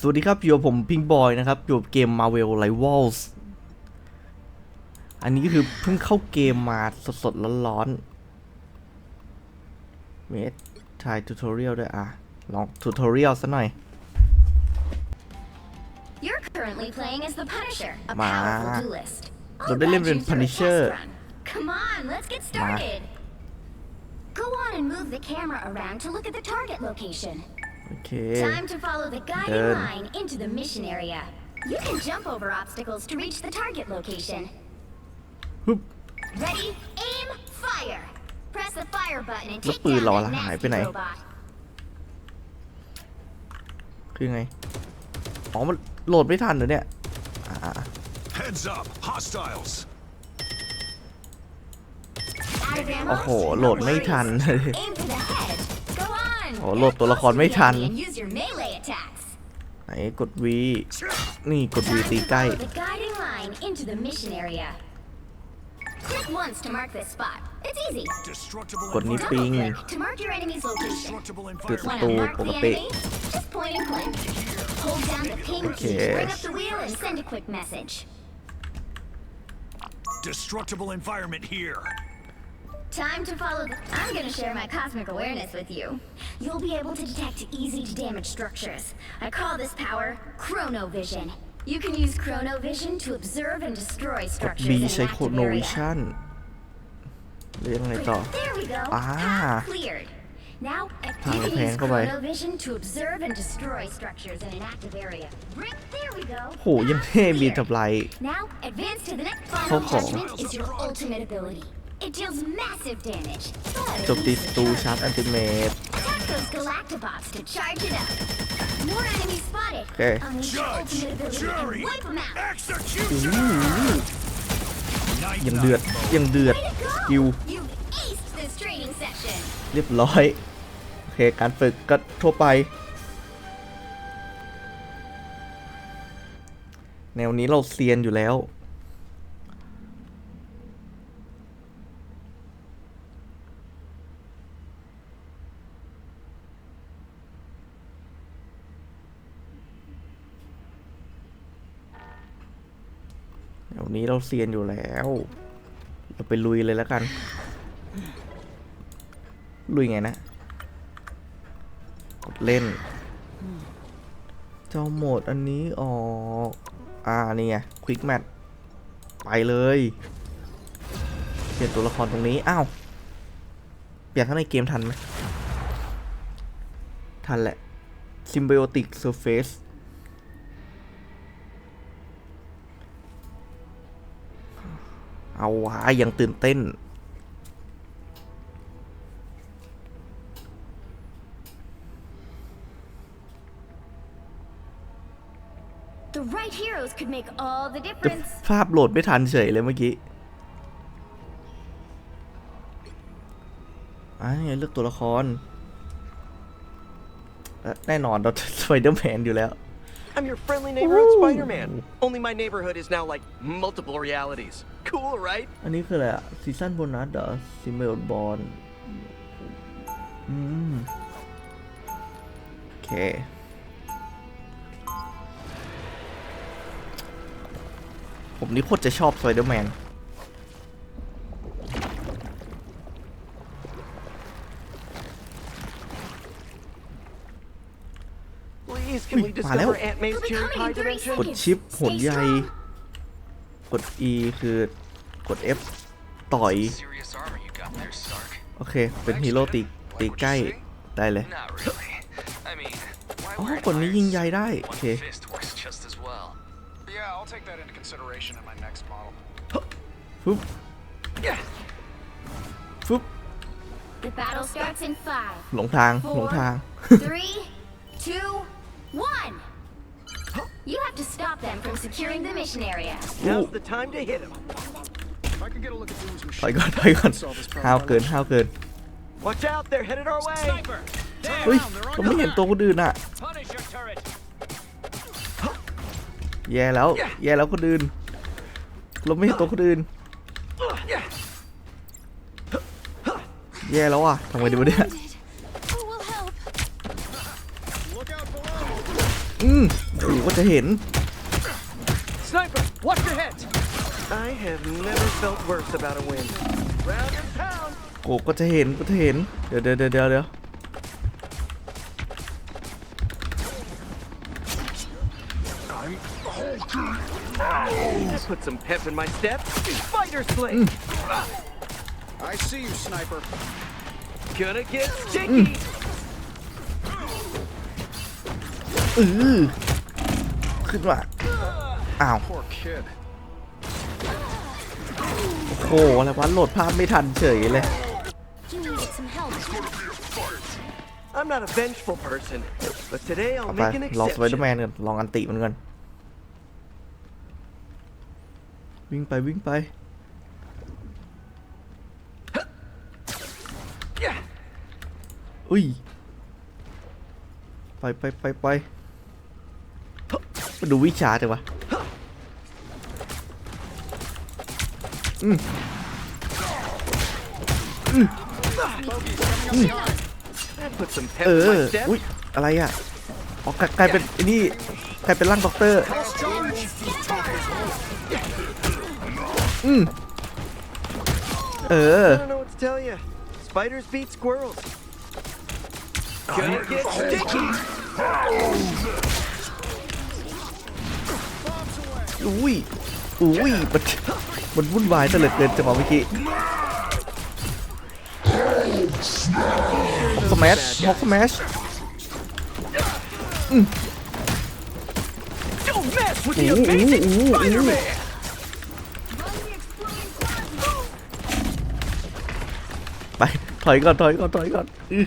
สวัสดีครับอยู่กับผมพิงบอยนะครับอยู่กับเกม Marvel Rivals อันนี้ก็คือเพิ่งเข้าเกมมาสดๆร้อนๆเมทถ่ายทูตอเรียลด้วยอะ ลองทูตอเรียลซะหน่อย You're currently playing as the Punisher, a Ma. powerful duelist. I'll เราได้เล่น guide เป็น you through a test Punisher run. Come on, let's get started. Go on and move the camera around to look at the target location. โอเค Time to follow the guiding Good. line into the mission area. You can jump over obstacles to reach the target location. ฮึบ Ready, aim, fire. Press the fire button and แล้ว take ปืน down เรา that ล่ะหายไป nasty ไหน robot. คือไง อ๋อ มันโหลดไม่ทันเหรอเนี่ย อ่า Heads up, hostiles. Out of ammo? โอ้โห โหลด No ไม่ worries. ทัน Aim for the head. Go on. โอ้โหลดตัวละครไม่ทัน Get close to the enemy and use your melee attacks. ไหนกด V นี่กด V Time ตี to ใกล้ follow the guiding line into the mission area. Click once to mark this spot. It's easy. Destructible กดนี้ Double ปิง click to mark your enemy's location. Destructible Good. environment. Wanna Ito, mark the pagkapi. enemy? Just point and click. Hold down the ping key, Okay. bring up the wheel, and send a quick message. Destructible environment here. Time to follow the... I'm gonna share my cosmic awareness with you. You'll be able to detect easy-to-damage structures. I call this power Chronovision. You can use Chronovision to observe and destroy กด structures B in ใช้ an โค active โน area. วิชั่นเรียกไงต่อ There we go. Ah. Path cleared. Now, you Thằng can phèn use có vậy. Chronovision to observe and destroy structures in an active area. Bring, there we go. โห ยังเท่มี Cleared. ทำลาย Now, advance to the next Không final khổ. judgment is your ultimate ability. It deals massive damage. but จบตี easy ศัตรู damage. ชาร์จอันติเมต Attack those Galactobots to charge it up. More enemies spotted. Okay. Unleash your Judge, ultimate ability jury, and wipe them out. execution. Night ยังเดือด night mode. ยังเดือด Way to go! กิว You aced this training session. เรียบร้อย โอเค การฝึกก็ทั่วไป แนวนี้เราเซียนอยู่แล้ว แนวนี้เราเซียนอยู่แล้ว เราไปลุยเลยแล้วกัน ลุยไงนะ กดเล่น เจ้าโหมดอันนี้ออก อ่า นี่ไง ควิกแมท ไปเลย เปลี่ยนตัวละครตรงนี้ อ้าว เปลี่ยนข้างในเกมทันไหม ทันแหละ Symbiotic Surface เอาวะยังตื่นเต้น The right heroes could make all the แต่ difference. ภาพโหลดไม่ทันเฉยเลยเมื่อกี้อ่านี่เลือกตัวละครเอ่อแน่นอนเราสไปเดอร์แมนอยู่แล้ว I'm your friendly neighborhood Ooh. Spider-Man. Only my neighborhood is now like multiple realities. Cool, right? อันนี้คืออะไรอะซีซั่นโบนัสเหรอซิเมลบอลอืม โอเค ผมนี่โคตรจะชอบสไปเดอร์แมน Please, can we Ui, mà léo. discover Aunt May's They'll be cherry coming pie in 30 dimension? กดชิปหนใย กด E คือกด F ต่อย Serious armor you got there, Stark. โอเค เป็นฮีโร่ตีตีใกล้ ได้เลย Not really. I mean, why อ๋อ wear กดนี้ irons? ยิงใยได้ โอ One เค fist works just as well. Yeah, I'll take that into consideration in my next model. ฟึบฟึบ The battle starts in five, หลงทาง หลงทาง three, two, one. You have to stop them from securing the mission area. Now's the time to hit him. If I could get a look at Doom's ถอย machine, ก่อนถอยก่อน solve this ห้าว problem. เกินห้าวเกิน Watch out, they're headed our way. เฮ้ยเราไม่เห็นตัวคนอื่นอะแย่แล้ว แย่แล้วคนอื่น เราไม่เห็นตัวคนอื่น แย่แล้วอะทำไงดีวะเนี่ย Look ก็จะเห็น Sniper, watch your head! I have never felt worse about a win. Round and pound! โอ้ก็จะเห็นก็จะเห็น เดี๋ยวเดี๋ยวเดี๋ยวเดี๋ยวเดี๋ยว That put some pep in my step. Spider sling! I see you, sniper. Gonna get sticky! อือ ขึ้นมาอ้าว Poor kid. โอ้โหอะไรวะโหลดภาพไม่ทันเฉยเลย You needed some help. I'm not a vengeful person, but today I'll เอาไป make an ลองสไปเดอร์แม exception. นกันลองอันติมันกันวิ่งไปวิ่งไป Yeah. อุ้ย ไปไปไปไป มาดูวิชาจังวะอืม That put some pep เอ in อ my step. อุ้ยอะไรอะ อ๋อกลายกลายเป็นไอ้นี่กลายเป็นร่างด็อกเตอร์ อืมเออ I don't know what to tell you. Spiders beat squirrels. Gonna get sticky! อุ้ยอุ้ยมันมันวุ่นวายซะเหลือเกินจังหวะเมื่อกี้สแมชฮอกสแมช Don't mess with อู้ the อู้อู้อู้ไป ถอยก่อน ถอยก่อน ถอยก่อนอือ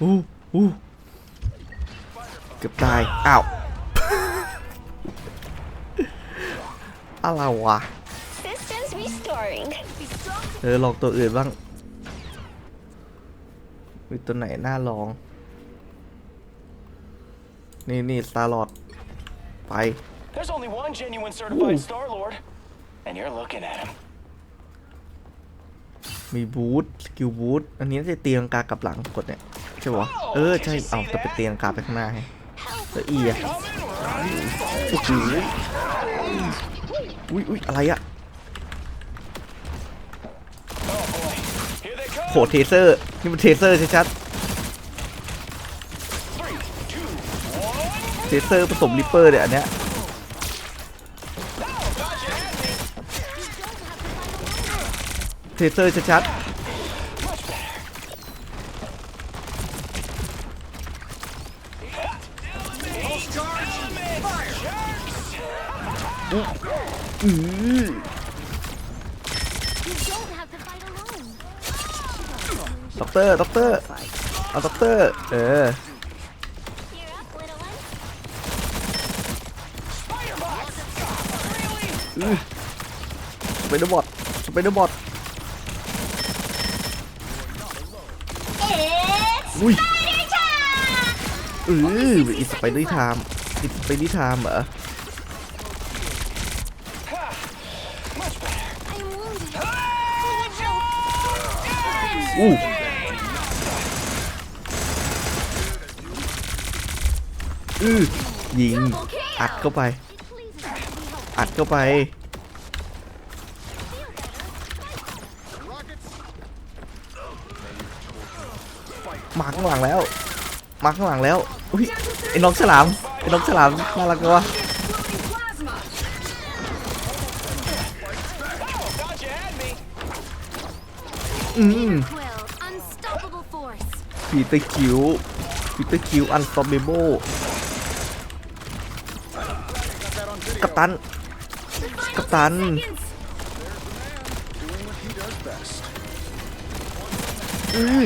อู้อู้เกือบตาย อ้าว อะไรวะ Systems restoring. เออลองตัวอื่นบ้างมีตัวไหนน่าลอง นี่นี่สตาร์ลอดไป There's only one genuine certified Star Lord, and you're looking at him. มีบูทสกิลบูทอันนี้น่าจะเตียงกากลับหลังกดเนี่ยใช่ปะวะเออใช่เอาแต่เป็นเตียงกาไปข้างหน้าให้แล้วอีอะโอ้โห อุ้ยอุ้ยอะไรอะ Here they come. โหเทเซอร์ นี่มันเทเซอร์ชัด Three, two, one. ๆเทเซอร์ผสมริปเปอร์เนี่ยอันเนี้ยเทเซอร์ชัดๆ อื้ออื้อ You don't have to fight alone. ด็อกเตอร์ด็อกเตอร์เอาด็อกเตอร์เออ Cheer up, little one. สไปเดอร์บอทสไปเดอร์บอท It's อุ้ย Spider time! เอออีสไปเดอร์ไทม์อีสไปเดอร์ไทม์เหรอ I'm wounded. อู้อือยิง อัดเข้าไป อัดเข้าไป มาข้างหลังแล้ว มาข้างหลังแล้ว อุ้ยไอ้น้องฉลาม ไอ้น้องฉลามน่ารักจังวะอืม ปีเตอร์คิวปีเตอร์คิวอันสตอมเบโบกัปตัน กัปตัน Doing what he does best. อือ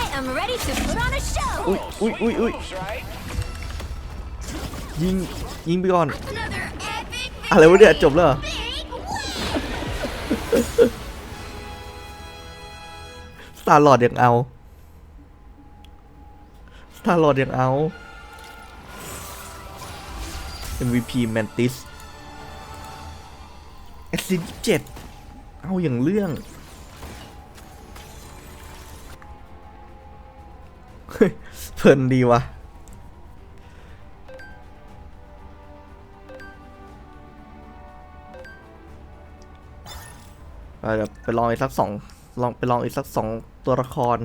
I am ready to put on a show. อุ้ยอุ้ยอุ้ยอุ้ย Moves, right? ยิง ยิงไปก่อน Another epic อะไรวะเนี่ยจบแล้วเหรอ big win. สตาร์ลอดยังเอาส ตาหลอดยังเอา MVP mantis แอซิดเจ็ดเอาอย่างเรื่อง เพลินดีวะเดี๋ยวไปลองอีกสักสองลองไปลองอีกสักสองตัวละคร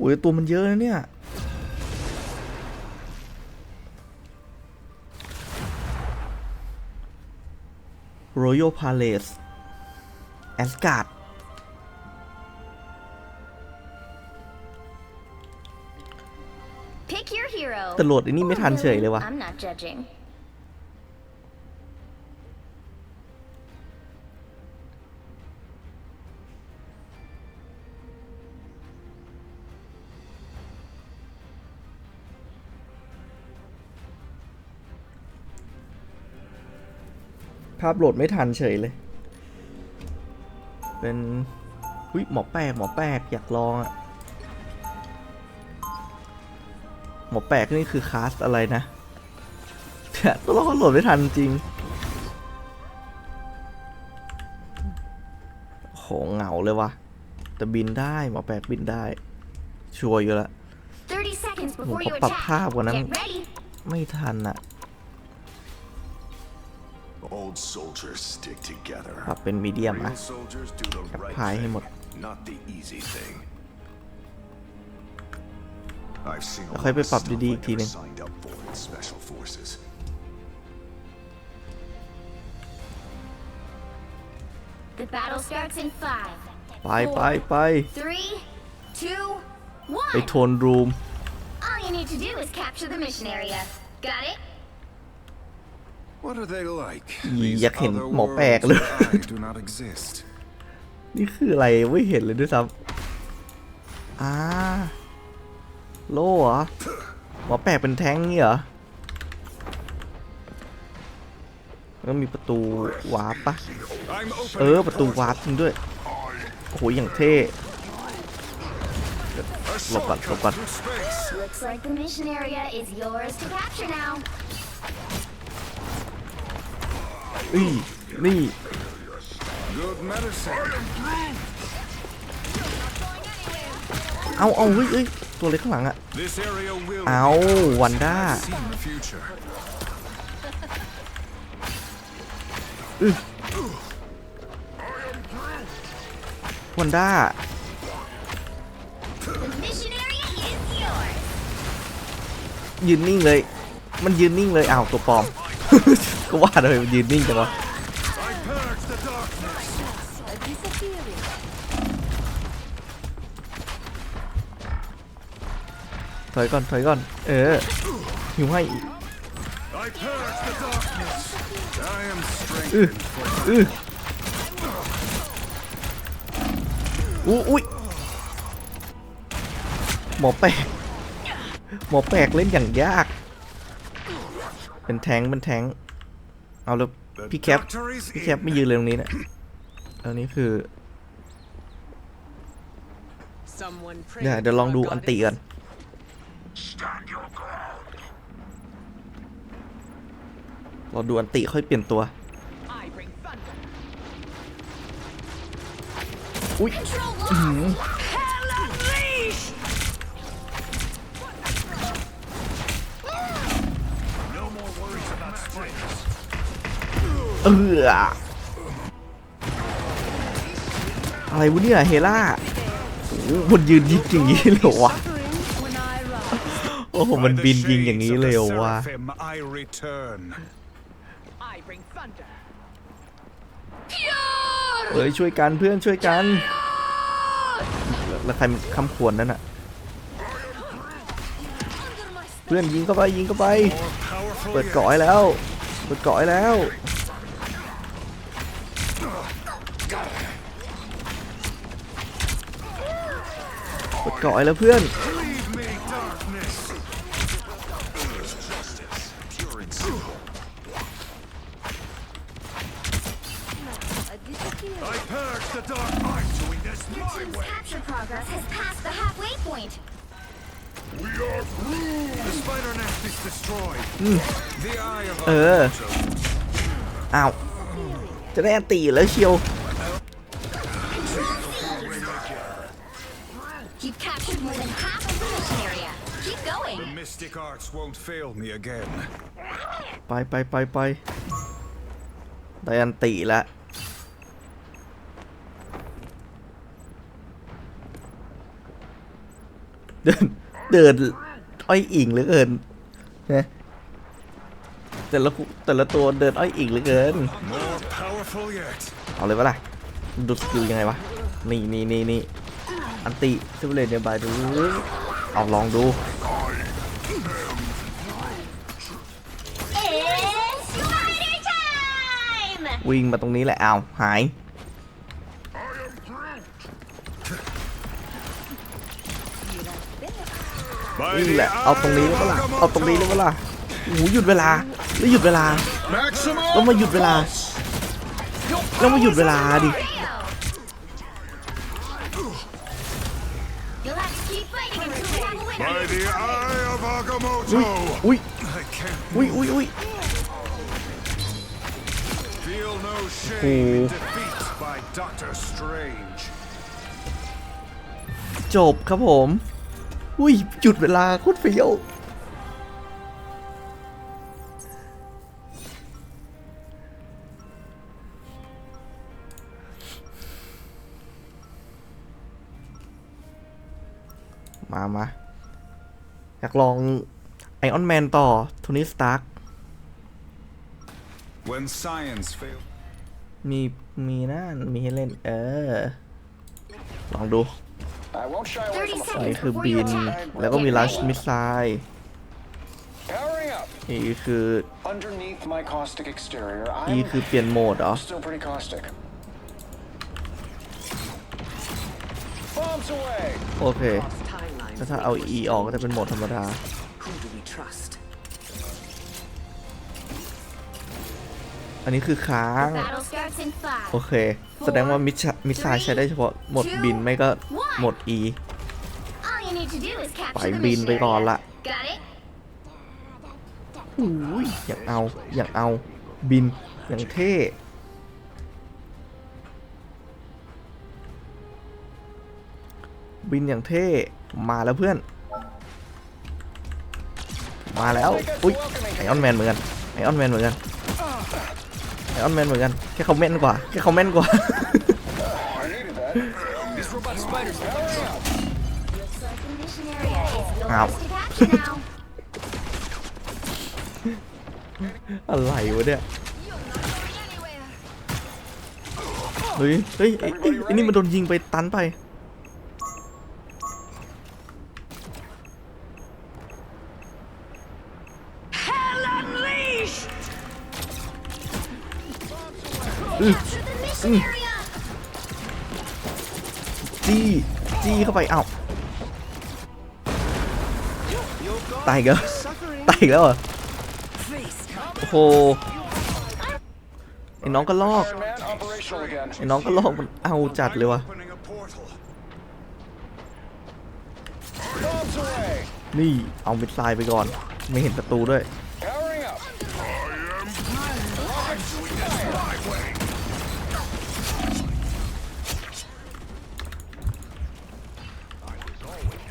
อุ้ยตัวมันเยอะนะเนี่ย Royal Palace แอสการ์ด Pick your hero. แต่โหลดไอันนี้ไม่ทันเฉยเลยว่ะาพโหลดไม่ทันเฉยเลย เป็นอุ้ยหมอแปลกหมอแปลกอยากลองอะหมอแปลกนี่คือคลาสอะไรนะเนี่ยตัวละครโหลดไม่ทันจริงโหเหงาเลยว่ะแต่บินได้หมอแปลกบินได้ ชัวร์อยู่ละ30 seconds before Ủa, you có bật attack. pha của nó. Get ready. ไม่ทันอะ Old soldiers stick together. ปรับเป็นมีเดียมอะ Real soldiers do the right Phải hay thing, một- not the easy thing. I've seen a Rồi, phải lot of pop stuff đi I đi thì never này. signed up for in special forces. The battle starts in five, ไปไปไป three, two, ไป one. โทนรูม All you need to do is capture the mission area. Got it? What are they like? Gì These giặc hình other mỏ bẹc worlds luôn. where I do not exist. นี่คืออะไรไม่เห็นเลยด้วยซ้ำอ่าโล่เหรอหมอแปลกเป็นแท้งนี่เหรอแล้วก็มีประตูวาร์ปปะ I'm เอ opening อประตูวาร์ปจริงด้วยโอ้โหอย่างเท่ a Lột bật, lột shortcut bật. through space. Looks like the mission Good medicine. เอาเอาเฮ้ยเฮ้ยตัวเล็กข้างหลังอะเอาวันด้า See the future. วันด้ายืนนิ่งเลย มันยืนนิ่งเลยอ้าวตัวปลอม ก็ว่าเลยยืนนิ่งจังวะถอยก่อนถอยก่อน เออหิวให้ I purge the darkness. I am strengthened for อื้ออู้อุ้ยหมอแปลกหมอแปลกเล่นอย่างยาก เป็นแทงเป็นแทง เอาแล้ว The พี่แคป doctor is พี่แคป in. ไม่ยืนเลยตรงนี้เนะอันนี้คือ Someone เดี๋ยว prayed เดี๋ยวลอง for a ดูอันติ goddess. กันเราดูอันติค่อยเปลี่ยนตัว I bring thunder. อุ้ย เอออะไรวะเนี่ยเฮล่าโอ้โหมันยืนยิงอย่างนี้เลยเหรอวะ When I rise, โอ้โหมัน By the บินยิงอย่าง shades นี้ of เลย the เหรอวะ seraphim, I return. I bring thunder. เอ้ยช่วยกันเพื่อนช่วยกัน แล้วใครมันคำขวนนั่นอะเพื่อนยิงเข้าไปยิงเข้าไป More powerful เปิด yet. เกาะให้แล้ว เปิดเกาะให้แล้ว กาะให้แล้วเพื่อน Leave me, darkness. Justice, pure and simple. I purge the dark. I'm doing this Your my team's way. capture progress has passed the halfway point. We are through. The spider nest is destroyed. The eye of เอ our ออ้าว จะได้อันตีแล้วเชียว You've captured more than half of the mission area. Keep The going. mystic arts won't fail me again. ไปไปไปไปได้อันติแล้วเดินเดินอ้อยอิงเหลือเกินนะแต่ละคุแต่ละตัวเดินอ้อยอิงเหลือเกิน More powerful yet. เอาเลยปะล่ะดูสกิลยังไงวะนี่นี่นี่นี่ อันติซิเบเลนเนี่ยบายดูเอาลองดู It's spider time! วิ่งมาตรงนี้แหละเอาหาย By นี่ the แหละ เอาตรงนี้เลยปะล่ะเอาตรงนี้เลยปะล่ะโอ้โหหยุดเวลา แล้วหยุดเวลา Maximum แล้วมาหยุดเวลา แล้วมาหยุดเวลาดิ By the eye of อุ้ย Agamotto. อุ้ย I can't อุ้ย อุ้ย อุ้ย feel no shame Oh. in defeat by Doctor Strange. จบครับผม อุ้ย หยุดเวลาโคตรเฟี้ยว มามา อยากลองไอออนแมนต่อโทนี่สตาร์ When science failed. มีมีนะมีให้เล่น เออ ลองดู I won't shy away 30 from a อันนี้ seconds คือ before บิ you น attack. แล้วก็มี Get ลัช ready. มิสไซล์ Powering up. นี่คือ Underneath my caustic exterior, นี่ I'm คือเปลี่ยนโหมดเหรอ still pretty caustic. Bombs away. โอเค Timelines. แล้วถ้าเอา E ออกก็จะเป็นโหมดธรรมดา Who do we trust? อันนี้คือค้าง Battle starts in โอ five. เค แสดงว่ามิชมิสไซล์ใช้ได้เฉพาะโหมดบินไม่ก็โหมด E All you need to do is ปล่ capture อย the บิน mission ไปก่อน area. ละ Got it? อุ้ยอยากเอาอยากเอาบินอย่างเท่บินอย่างเท่ มาแล้วเพื่อน มาแล้ว อุ้ยไอออนแมนเหมือนกันไอออนแมนเหมือนกันไอออนแมนเหมือนกันแค่เขาแม่นกว่าแค่เขาแม่นกว่า I needed that. These robot spiders are Looks like the mission area is Ow. yours to capture now. อะไรวะเนี่ยเฮ้ยเฮ้ยไอ้ไอ้ไอ้นี่มันโดนยิงไปตันไป จี้จี้เข้าไปเอ้าตายอีกแล้วตายอีกแล้วเหรอโอ้โหไอ้น้องก็ลอก Iron Man, operational again. ไอ้น้องก็ลอกมันเอาจัดเลยว่ะ Opening a portal. Bombs away. นี่เอามิดไซล์ไปก่อน ไม่เห็นประตูด้วย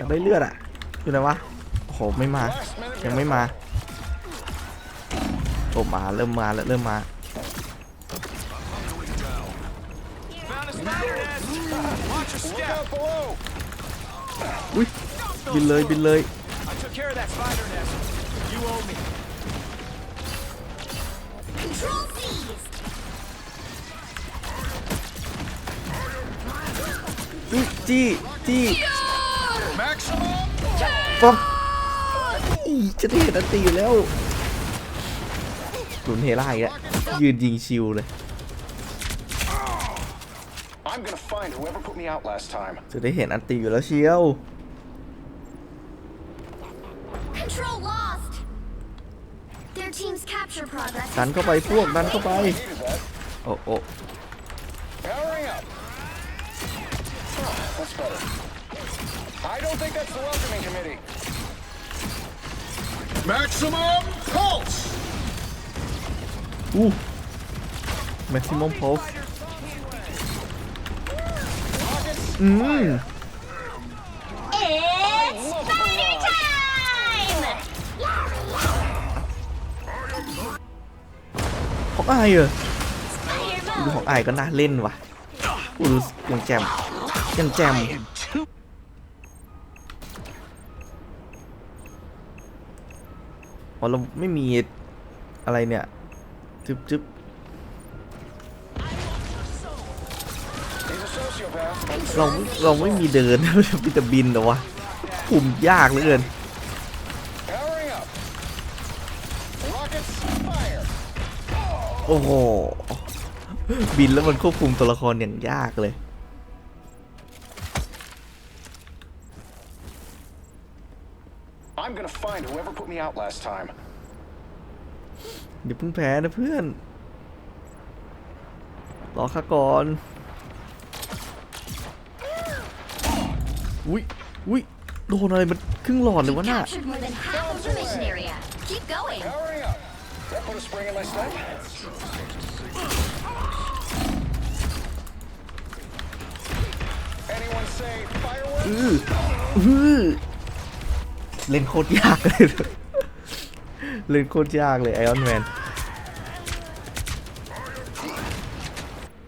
ากได้เลือดอะอยู่ไหนวะโอ้โหไม่มา ยังไม่มาโอ้มาเริ่มมาแล้วเริ่มมาอุ้ยบินเลยบินเลย I took ป๊อปอีจะได้เห็นอันตีอยู่แล้วหลุนเฮล่าอีกแล้วยืนยิงชิวเลย I'm gonna find whoever put me out last time. จะได้เห็นอันตีอยู่แล้วเชียว Control lost. Their team's capture progress. ดันเข้าไปพวกดันเข้าไป Needed that. โอ้โอ้ Powering up. Oh, that's better. I don't think that's the welcoming committee. Maximum pulse. อู้ maximum pulse อืม It's spider time. ของอายเหรอดูของไอายก็น่าเล่นว่ะอู้ดูยังแจมยังแจม อ๋อเราไม่มีอะไรเนี่ยจึ๊บจึ๊บเราเราไม่มีเดินมีแต่บินเหรอวะคุมยากเหลือเกินโอ้โหบินแล้วมันควบคุมตัวละครอย่างยากเลย me out last time. เดี๋ยวเพิ่งแพ้นะเพื่อน รอข้าก่อน อุ้ยอุ้ยโดนอะไรมันครึ่งหลอดเลยวะน่ะ Captured more than half of the mission area. Keep going. Powering up. That put a spring in my step. Anyone say fireworks? อื้ออื้อเล่นโคตรยากเลย เล่นโคตรยากเลยไอออนแมน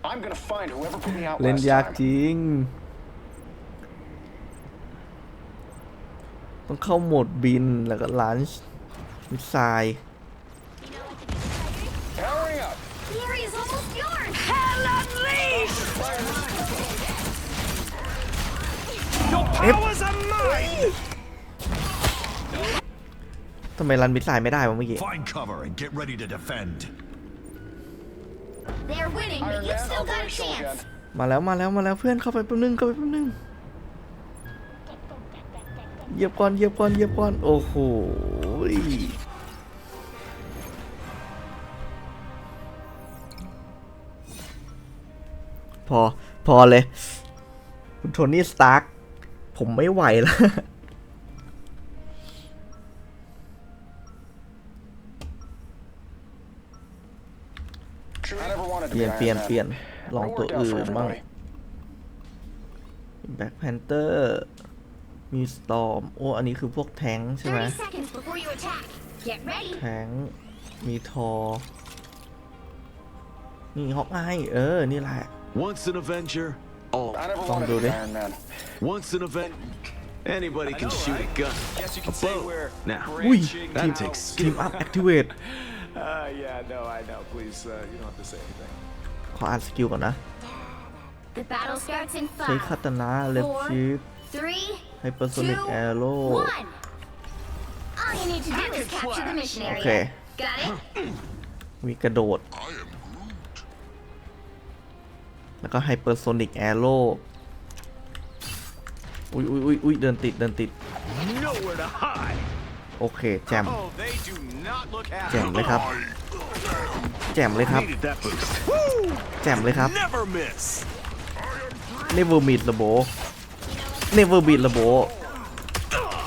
I'm gonna find whoever put me out เล่น last ยากจ time. ริง ต้องเข้าโหมดบินแล้วก็ลันช์มิสไซล์ ทำไมรันมิสไซล์ไม่ได้วะเมื่อกี้ Find cover and get ready to defend. They're winning, but Iron you've Man, still got a operational chance. again. มาแล้วมาแล้วมาแล้วเพื่อนเข้าไปแป๊บนึงเข้าไปแป๊บนึงเหยียบก่อนเหยียบก่อนเหยียบก่อนโอ้โหยพอพอเลย คุณโทนี่สตาร์กผมไม่ไหวแล้ว ป to ลี่ be ยนเปลี่ยน Iron เปลี่ยน Man. ลอง But ตัว it worked out อื่ for นบ้าง everybody. แบ็คแพนเตอร์มีสตอมโอ้อันนี้คือพวกแท้งค์ใช่ไหม30 seconds before you attack. Get ready. แทงค์มีทอ นี่ฮอกอายเออ นี่แหละ Once an Avenger, all. I never Don't wanted do to be that. Iron Man. Once an event, anybody can know, shoot right? a gun. Guess you A can say bow. we're Now, Ui, branching that out. takes ทีมอัพแอคทีเวต Uh, yeah, no, I know. Please, uh, you don't have to say anything. ขออ่านสกิลก่อนนะ The battle starts in ใช้ five, คาตานาเลฟชีฟ three, ไฮเปอร์โซนิก two, แอโร่ one. All you need to do is capture the mission โอ area. เค Got it? มีกระโดด แล้วก็ไฮเปอร์โซนิกแอโร่อุ้ยอุ้ยอุ้ยอุ้ยเดินติด เดินติด Nowhere to hide. โอเค แจม Oh, they do not look แจ happy. มเลยครับ แจมเลยครับ needed that boost. แจมเลยครับ Never miss. never meet ระโบ never meet ระโบ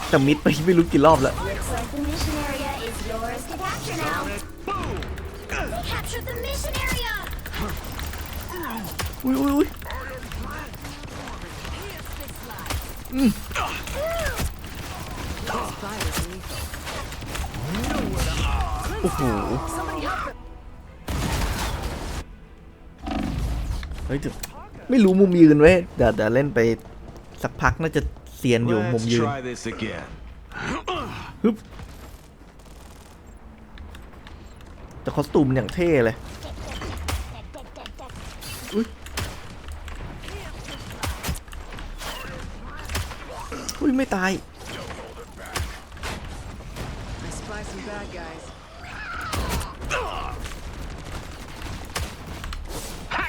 แต่มิดไปไม่รู้กี่รอบแล้ว Looks like the mission area is yours to capture now. They captured the mission area. อุ้ยอุ้ยอุ้ยอืมโอ้โห เฮ้ยแต่ไม่รู้มุมยืนไว้ยเดี๋ยวเดี๋ยวเล่นไปสักพักน่าจะเซียนอยู่มุม Let's ยืน try this again. ฮึบแต่คอสตูมอย่างเท่เลย อุ้ยอุ้ย ไม่ตาย I spy some bad guys.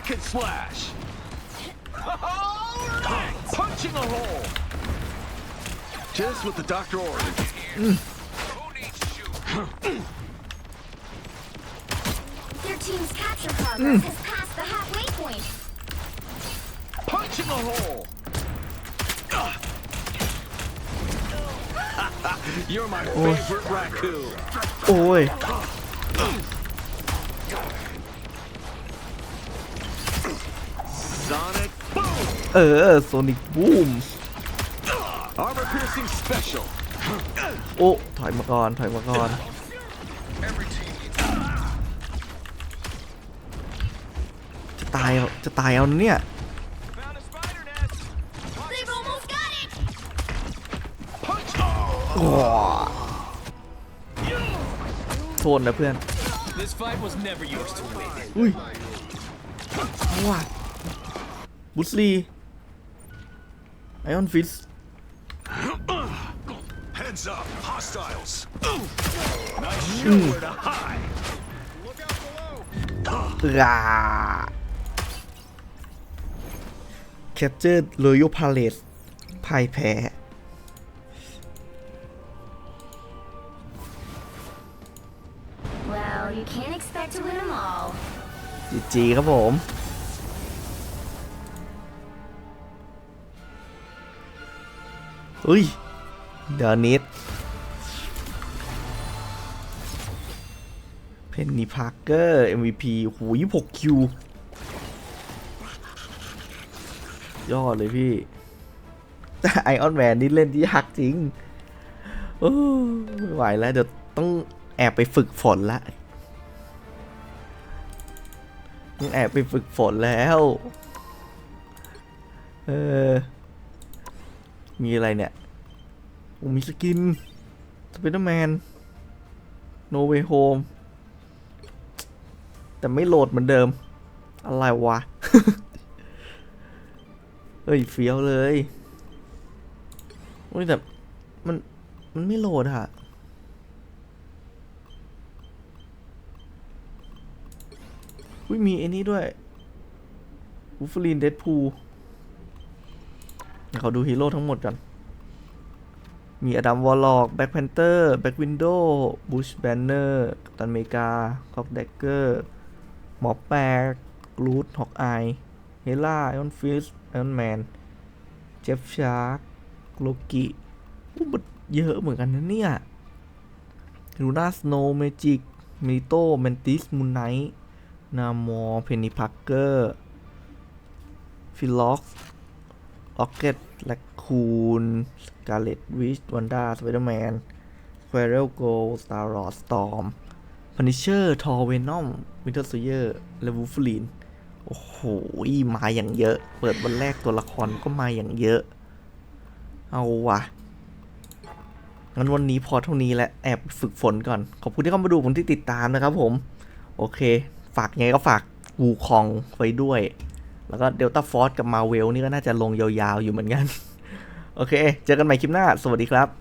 Hack and slash. Punching a hole. Just what the doctor ordered. Their team's capture progress mm. has passed the halfway point. Punching a hole. You're my favorite raccoon. โเออโซนิกบูม Armor piercing special. โอ้ถอยมาก่อนถอยมาก่อนจะตายเอาจะตายเอานะเนี่ย Found a spider nest. They've almost got it! โทษนะเพื่อน This fight was never yours to win. อุ้ยว้าบุสลีไอออนฟิส Heads up, hostiles. ราแคปเจอร์รอยัลพาเลสพ่ายแพ้ Well, you can't expect to win them all. จีจีครับผม อุ้ยเดยวนิดเพนนีพาร์เกอร์ MVP หูย6คิวยอดเลยพี่ แต่ไอออนแมนนี่เล่นที่ยากจริง โอ้ไม่ไหวแล้ว เดี๋ยวต้องแอบไปฝึกฝนละต้องแอบไปฝึกฝนแล้ว เออ มีอะไรเนี่ยโอ้มีสกินสไปเดอร์แมนโนเวโฮมแต่ไม่โหลดเหมือนเดิม อะไรวะเฮ้ยเฟี้ยวเลยโอ้ยแต่มัน มันไม่โหลดอะอุ้ยมีไอ้นี้ด้วยวูฟลีนเดดพูเดี๋ยว เขาดูฮีโร่ทั้งหมดกันมีอดัมวอลล็อกแบ็คแพนเตอร์แบ็ควินโดว์บูชแบนเนอร์ตันเมกาคอกเดกเกอร์หมอแปกรูทฮอกอายเฮล่าไอออนฟิสไอออนแมนเจฟชาร์กโลกิอู้มันเยอะเหมือนกันนะเนี่ยลูน่าสโนว์เมจิกมิโตแมนติสมูนไนท์นามอเพนนีพักเกอร์ฟิล็อก ออกเก็ตแลคคูนสกาเลตวิชวันด้าสไปเดอร์แมนควเรลโกลสตาร์รอสตอมพันิเชอร์ทอร์เวนอมวินเทอร์ซูเยอร์และวูฟลีนโอ้โห มาอย่างเยอะ เปิดวันแรกตัวละครก็มาอย่างเยอะ เอาวะงั้นวันนี้พอเท่านี้แหละ แอบฝึกฝนก่อน ขอบคุณที่เข้ามาดูผมที่ติดตามนะครับผม โอเค ฝากไงก็ฝากวูคองไว้ด้วย แล้วก็เดลต้าฟอร์สกับมาเวลนี่ก็น่าจะลงยาวๆอยู่เหมือนกัน โอเค เจอกันใหม่คลิปหน้า สวัสดีครับ